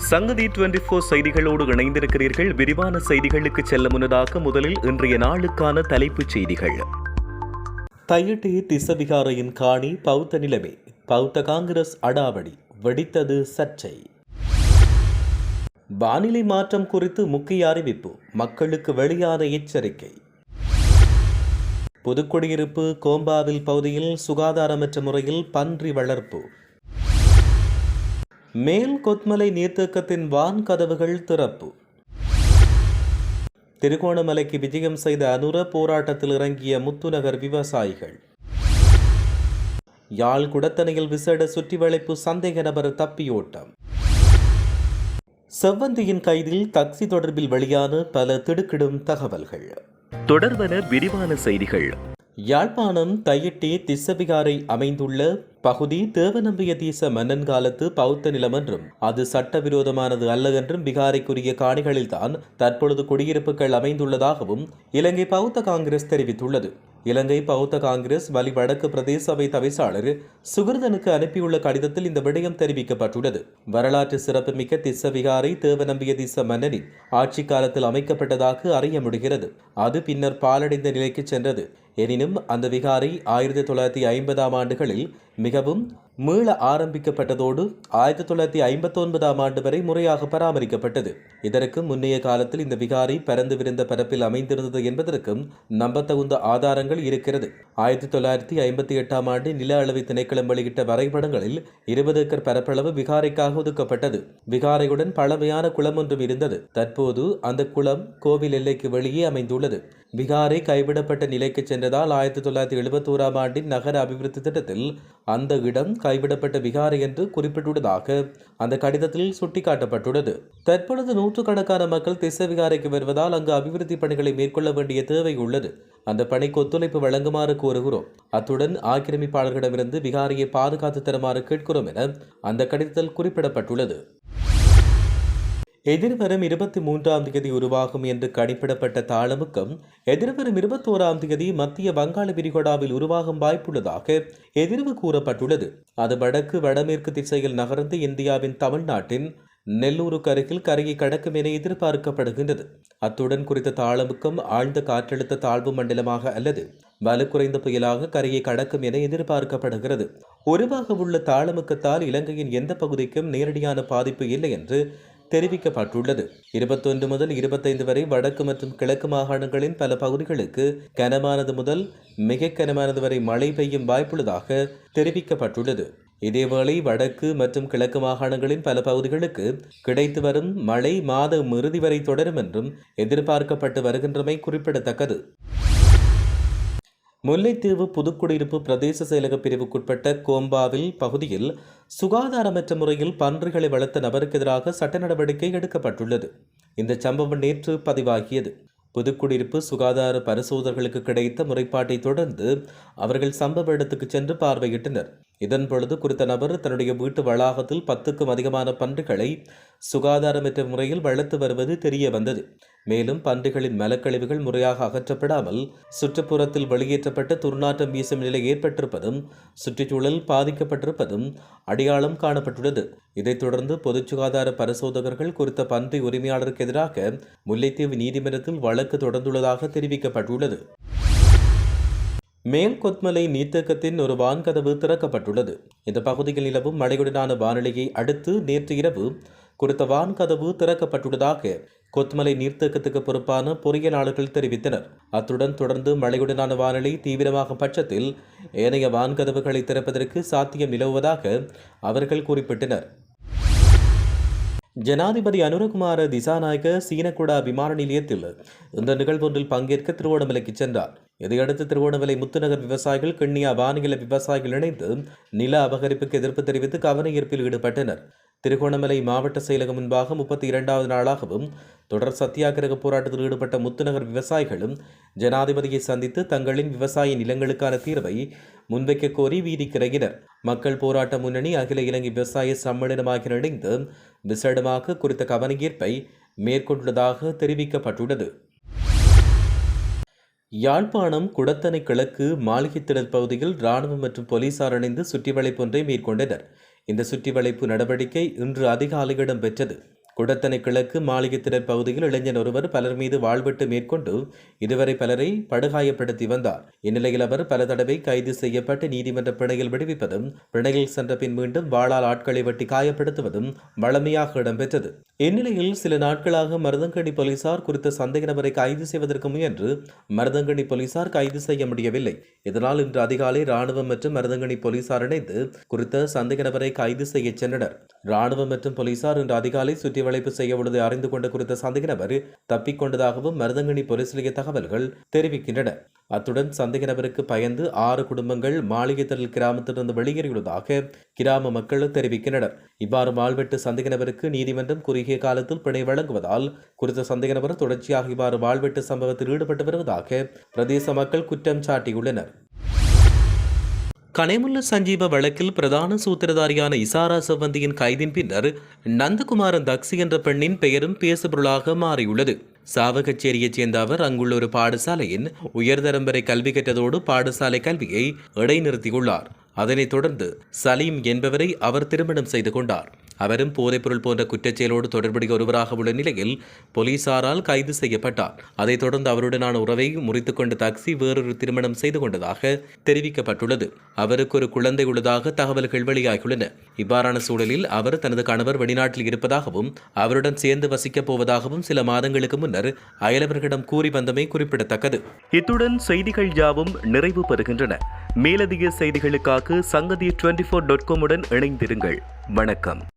சங்கதி twenty four செய்திகளோடு இணைந்திருக்கிறீர்கள். விரிவான செய்திகளுக்கு செல்ல முன்னதாக முதலில் இன்றைய நாளுக்கான தலைப்புச் செய்திகள். தையிட்டி திசவிகாரையின் காணி பௌத்த நிலைமை. பௌத்த காங்கிரஸ் அடாவடி. வெடித்தது சர்ச்சை. வானிலை மாற்றம் குறித்து முக்கிய அறிவிப்பு. மக்களுக்கு வெளியான எச்சரிக்கை. புதுக்குடியிருப்பு கோம்பாவில் பகுதியில் சுகாதாரமற்ற முறையில் பன்றி வளர்ப்பு. மேல் கொத்மலை நீர்த்தேக்கத்தின் வான் கதவுகள் திறப்பு. திருகோணமலைக்கு விஜயம் செய்த அனுர போராட்டத்தில் இறங்கிய முத்துநகர் விவசாயிகள். யாழ் குடத்தனையில் விசேட சுற்றி வளைப்பு சந்தேக நபர் தப்பியோட்டம். செவ்வந்தியின் கைதில் தக்சி தொடர்பில் வெளியான பல திடுக்கிடும் தகவல்கள். தொடர்வன விரிவான செய்திகள். யாழ்ப்பாணம் தையிட்டி திஸ்ஸபிகாரை அமைந்துள்ள பகுதி தேவநம்பிய தேச மன்னன் காலத்து பௌத்த நிலம் என்றும் அது சட்டவிரோதமானது அல்ல என்றும் பிகாரைக்குரிய காணிகளில்தான் தற்பொழுது குடியிருப்புகள் அமைந்துள்ளதாகவும் இலங்கை பௌத்த காங்கிரஸ் தெரிவித்துள்ளது. இலங்கை பௌத்த காங்கிரஸ் வலி வடக்கு பிரதேச சபை தவிசாளர் சுகிர்தனுக்கு அனுப்பியுள்ள கடிதத்தில் இந்த விடயம் தெரிவிக்கப்பட்டுள்ளது. வரலாற்று சிறப்புமிக்க திஸ்ஸவிகாரை தேவநம்பிய திச மன்னனின் ஆட்சி காலத்தில் அமைக்கப்பட்டதாக அறிய முடிகிறது. அது பின்னர் பாலடைந்த நிலைக்கு சென்றது. எனினும் அந்த விகாரை ஆயிரத்தி தொள்ளாயிரத்தி ஐம்பதாம் ஆண்டுகளில் மிகவும் மீள ஆரம்பிக்கப்பட்டதோடு ஆயிரத்தி தொள்ளாயிரத்தி ஐம்பத்தி ஒன்பதாம் ஆண்டு வரை முறையாக பராமரிக்கப்பட்டது. இதற்கு முன்னைய காலத்தில் இந்த விகாரை பரந்து விரிந்த பரப்பில் அமைந்திருந்தது என்பதற்கும் நம்பத்தகுந்த ஆதாரங்கள் இருக்கிறது. ஆயிரத்தி தொள்ளாயிரத்தி ஐம்பத்தி எட்டாம் ஆண்டு நில அளவை திணைக்களம் வெளியிட்ட வரைபடங்களில் இருபது ஏக்கர் பரப்பளவு விகாரைக்காக ஒதுக்கப்பட்டது. விகாரையுடன் பழமையான குளம் ஒன்றும் இருந்தது. தற்போது அந்த குளம் கோவில் எல்லைக்கு வெளியே அமைந்துள்ளது. விகாரை கைவிடப்பட்ட நிலைக்கு சென்றதால் ஆயிரத்தி தொள்ளாயிரத்தி எழுபத்தோராம் ஆண்டின் நகர அபிவிருத்தி திட்டத்தில் அந்த இடம் கைவிடப்பட்ட விகாரை என்று குறிப்பிட்டுள்ளதாக அந்த கடிதத்தில் சுட்டிக்காட்டப்பட்டுள்ளது. தற்பொழுது நூற்றுக்கணக்கான மக்கள் திசை விகாரைக்கு வருவதால் அங்கு அபிவிருத்தி பணிகளை மேற்கொள்ள வேண்டிய தேவை உள்ளது. அந்த பணிக்கு ஒத்துழைப்பு வழங்குமாறு கோருகிறோம். அத்துடன் ஆக்கிரமிப்பாளர்களிடமிருந்து விகாரையை பாதுகாத்து தருமாறு கேட்கிறோம் என அந்த கடிதத்தில் குறிப்பிடப்பட்டுள்ளது. எதிர்வரும் இருபத்தி மூன்றாம் தேதி உருவாகும் என்று கணிப்பிடப்பட்ட தாளமுக்கும் எதிர்வரும் இருபத்தோராம் தேதி மத்திய வங்காள விரிகுடாவில் உருவாகும் வாய்ப்புள்ளதாக எதிர்வு கூறப்பட்டுள்ளது. அது வடக்கு வடமேற்கு திசையில் நகர்ந்து இந்தியாவின் தமிழ்நாட்டின் நெல்லூருக்கு அருகில் கரையை கடக்கும் என எதிர்பார்க்கப்படுகின்றது. அத்துடன் குறித்த தாளமுக்கம் ஆழ்ந்த காற்றழுத்த தாழ்வு மண்டலமாக அல்லது வலுக்குறைந்த புயலாக கரையை கடக்கும் என எதிர்பார்க்கப்படுகிறது. உருவாக உள்ள தாளமுக்கத்தால் இலங்கையின் எந்த பகுதிக்கும் நேரடியான பாதிப்பு இல்லை என்று தெரிவிக்கப்பட்டுள்ளது. இருபத்தொன்று முதல் இருபத்தைந்து வரை வடக்கு மற்றும் கிழக்கு மாகாணங்களின் பல பகுதிகளுக்கு கனமானது முதல் மிக கனமானது வரை மழை பெய்யும் வாய்ப்புள்ளதாக தெரிவிக்கப்பட்டுள்ளது. இதேவேளை வடக்கு மற்றும் கிழக்கு மாகாணங்களின் பல பகுதிகளுக்கு கிடைத்து வரும் மழை மாதம் இறுதி வரை தொடரும் என்றும் எதிர்பார்க்கப்பட்டு வருகின்றமை குறிப்பிடத்தக்கது. முல்லைத்தீவு புதுக்குடியிருப்பு பிரதேச செயலக பிரிவுக்குட்பட்ட கோம்பாவில் பகுதியில் சுகாதாரமற்ற முறையில் பன்றிகளை வளர்த்த நபருக்கு எதிராக சட்ட நடவடிக்கை எடுக்கப்பட்டுள்ளது. இந்த சம்பவம் நேற்று பதிவாகியது. புதுக்குடியிருப்பு சுகாதார பரிசோதகர்களுக்கு கிடைத்த முறைப்பாட்டை தொடர்ந்து அவர்கள் சம்பவ இடத்துக்கு சென்று பார்வையிட்டனர். இதன் பொழுது குறித்த நபர் தன்னுடைய வீட்டு வளாகத்தில் பத்துக்கும் அதிகமான பன்றிகளை சுகாதாரமற்ற முறையில் வளர்த்து வருவது தெரிய வந்தது. மேலும் பன்றிகளின் மலக்கழிவுகள் முறையாக அகற்றப்படாமல் சுற்றுப்புறத்தில் வெளியேற்றப்பட்ட துர்நாற்றம் வீசும் நிலை ஏற்பட்டிருப்பதும் சுற்றுச்சூழல் பாதிக்கப்பட்டிருப்பதும் அடையாளம் காணப்பட்டுள்ளது. இதைத் தொடர்ந்து பொது சுகாதார பரிசோதகர்கள் குறித்த பன்றி உரிமையாளருக்கு எதிராக முல்லைத்தீவு நீதிமன்றத்தில் வழக்கு தொடர்ந்துள்ளதாக தெரிவிக்கப்பட்டுள்ளது. மேல் கொத்மலை நீர்த்தேக்கத்தின் ஒரு வான்கதவு திறக்கப்பட்டுள்ளது. இந்த பகுதியில் நிலவும் மழையுடனான வானிலையை அடுத்து நேற்று இரவு குறித்த வான்கதவு திறக்கப்பட்டுள்ளதாக கொத்மலை நீர்த்தேக்கத்துக்கு பொறுப்பான பொறியியலாளர்கள் தெரிவித்தனர். அத்துடன் தொடர்ந்து மழையுடனான வானிலை தீவிரமாகும் பட்சத்தில் ஏனைய வான்கதவுகளை திறப்பதற்கு சாத்தியம் நிலவுவதாக அவர்கள் குறிப்பிட்டனர். ஜனாதிபதி அனுரகுமார திசாநாயக சீனகுடா விமான நிலையத்தில் இந்த நிகழ்வொன்றில் பங்கேற்க திருவோணமலைக்கு சென்றார். இதையடுத்து திருவோணமலை முத்துநகர் விவசாயிகள் கிண்ணியா வானிலை விவசாயிகள் இணைந்து நில அபகரிப்புக்கு எதிர்ப்பு தெரிவித்து கவனஈர்ப்பில் ஈடுபட்டனர். திருகோணமலை மாவட்ட செயலகம் முன்பாக முப்பத்தி இரண்டாவது நாளாகவும் தொடர் சத்தியாகிரக போராட்டத்தில் ஈடுபட்ட முத்துநகர் விவசாயிகளும் ஜனாதிபதியை சந்தித்து தங்களின் விவசாய நிலங்களுக்கான தீர்வை முன்வைக்க கோரி வீதிக்கிறகினர் மக்கள் போராட்ட முன்னணி அகில இலங்கை விவசாய சம்மேளனமாக இணைந்து விசேடமாக குறித்த கவனஈர்ப்பை மேற்கொண்டுள்ளதாக தெரிவிக்கப்பட்டுள்ளது. யாழ்ப்பாணம் குடத்தனை கிழக்கு மாளிகைத்திடல் பகுதியில் ராணுவம் மற்றும் போலீசார் இணைந்து சுற்றி ஒன்றை மேற்கொண்டனர். இந்த சுற்றி வளைப்பு நடவடிக்கை இன்று அதிகாலை இடம்பெற்றது குடத்தனை கிழக்கு மாளிகைத்திடர் பகுதியில் இளைஞன் ஒருவர் பலர் மீது வாழ்விட்டு மேற்கொண்டு இதுவரை பலரை படுகாயப்படுத்தி வந்தார். இந்நிலையில் அவர் பல தடவை கைது செய்யப்பட்டு நீதிமன்ற பிணையில் விடுவிப்பதும் பிணையில் சென்ற பின் மீண்டும் வாழால் ஆட்களை வெட்டி காயப்படுத்துவதும் வழமையாக இடம்பெற்றது. இந்நிலையில் சில நாட்களாக மருதங்கணி போலீசார் குறித்த சந்தேக நபரை கைது செய்வதற்கு முயன்று மருதங்கணி போலீசார் கைது செய்ய முடியவில்லை. இதனால் இன்று அதிகாலை ராணுவம் மற்றும் மருதங்கணி போலீசார் இணைந்து குறித்த சந்தேக நபரை கைது செய்ய சென்றனர். ராணுவம் மற்றும் போலீசார் இன்று அதிகாலை சுற்றி வளைப்பு செய்ய அறிந்து கொண்ட குறித்த சந்தேக நபர் தப்பிக்கொண்டதாகவும் மருதங்கணி போலீஸ் நிலைய தகவல்கள் தெரிவிக்கின்றன. அத்துடன் சந்தேக நபருக்கு பயந்து ஆறு குடும்பங்கள் மாளிகைத்தடல் கிராமத்திலிருந்து வெளியேறியுள்ளதாக கிராம மக்கள் தெரிவிக்கின்றனர். இவ்வாறு வாழ்வெட்டு சந்தேக நபருக்கு நீதிமன்றம் குறுகிய காலத்தில் பிணை வழங்குவதால் குறித்த சந்தேக நபர் தொடர்ச்சியாக இவ்வாறு வாழ்வெட்டு சம்பவத்தில் ஈடுபட்டு வருவதாக பிரதேச மக்கள் குற்றம் சாட்டியுள்ளனர். கனேமுல்ல சஞ்சீவ வழக்கில் பிரதான சூத்திரதாரியான இசாரா சவந்தியின் கைதின் பின்னர் நந்தகுமாரன் தக்சி என்ற பெண்ணின் பெயரும் பேசுபொருளாக மாறியுள்ளது. சாவகச்சேரியைச் சேர்ந்த அவர் அங்குள்ள ஒரு பாடசாலையின் உயர்தரம் வரை கல்வி கற்றதோடு பாடசாலை கல்வியை இடைநிறுத்தியுள்ளார். அதனைத் தொடர்ந்து சலீம் என்பவரை அவர் திருமணம் செய்து கொண்டார். அவரும் போதைப்பொருள் போன்ற குற்றச்செயலோடு தொடர்புடைய ஒருவராக உள்ள நிலையில் போலீசாரால் கைது செய்யப்பட்டார். அதைத் தொடர்ந்து அவருடனான உறவை முறித்துக்கொண்ட தக்சி வேறொரு திருமணம் செய்து கொண்டதாக தெரிவிக்கப்பட்டுள்ளது. அவருக்கு ஒரு குழந்தை உள்ளதாக தகவல்கள் வெளியாகியுள்ளன. இவ்வாறான சூழலில் அவர் தனது கணவர் வெளிநாட்டில் இருப்பதாகவும் அவருடன் சேர்ந்து வசிக்கப் போவதாகவும் சில மாதங்களுக்கு முன்னர் அயலவர்களிடம் கூறி வந்தமை குறிப்பிடத்தக்கது. இத்துடன் செய்திகள் யாவும் நிறைவு பெறுகின்றன. மேலதிக செய்திகளுக்காக சங்கதி டுவெண்டி ஃபோர் டாட் காமுடன் இணைந்திருங்கள். வணக்கம்.